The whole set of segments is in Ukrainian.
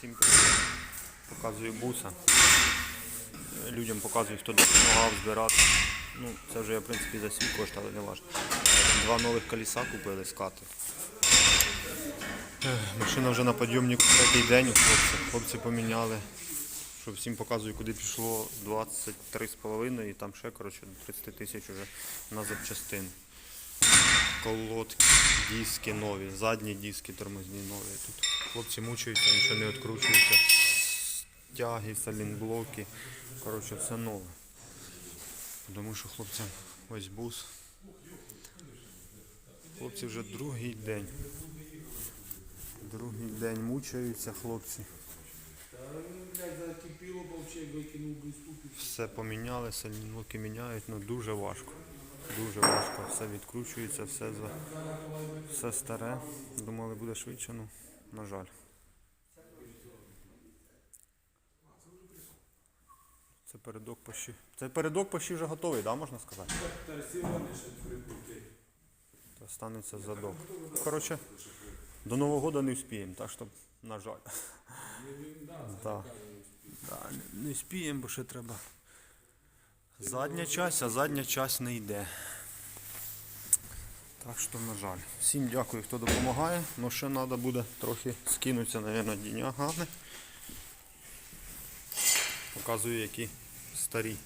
Всім. Показую буса. Людям показую, хто допомагав збирати. Ну, це вже я в принципі за свій кошт, але не важливо. Два нових коліса купили з кати. Машина вже на підйомнику третій день у хлопців. Хлопці поміняли. Що всім показую, куди пішло 23,5 і там ще коротше, 30 тисяч вже на запчастин. Колодки, диски нові, задні диски тормозні нові. Тут хлопці мучаються, нічого не відкручується. Тяги, салінблоки. Коротше, все нове. Тому що хлопцям ось бус. Хлопці вже другий день. Другий день мучаються хлопці. Все поміняли, салінблоки міняють, але дуже важко. Дуже важко. Все відкручується, все, за... все старе. Думали буде швидше, ну, на жаль. Це передок почти. Це передок почти вже готовий, да, можна сказати? Та станеться задок. Коротше, до Нового року не вспіємо, так що, на жаль. Да. Да, не- не вспіємо, бо ще треба. Задня часть, а задня часть не йде. Так що, на жаль. Всім дякую, хто допомагає. Ну ще треба буде трохи скинутися, мабуть, дінягами. Показую, які старі.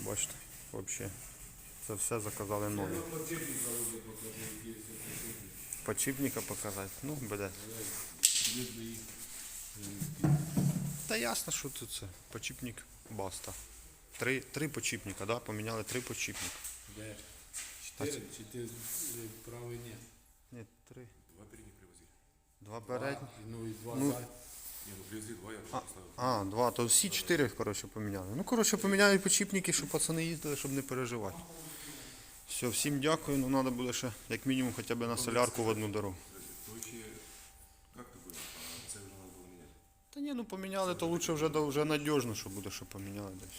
Бачите, взагалі. Це все заказали нові. Подшипника показати. Ну, буде. Та ясно, що тут це. Подшипник баста. Три, три подшипника, да? Поміняли три подшипника. Де? Чотири? Чи ти е, правий ні? Ні, три. Два передних привозили. Два передні. Ну і два Ну, задні. Не, ну привезли два, я А, поставил. а, два, то всі чотири, коротше, поміняли. Ну, коротше, поміняють подшипники, щоб пацани їздили, щоб не переживати. Все, всім дякую. Ну, треба буде ще, як мінімум, хоча б на солярку в одну дорогу. Та ні, ну поміняли, то лучше вже, вже надіжно, що буде, що поміняли десь.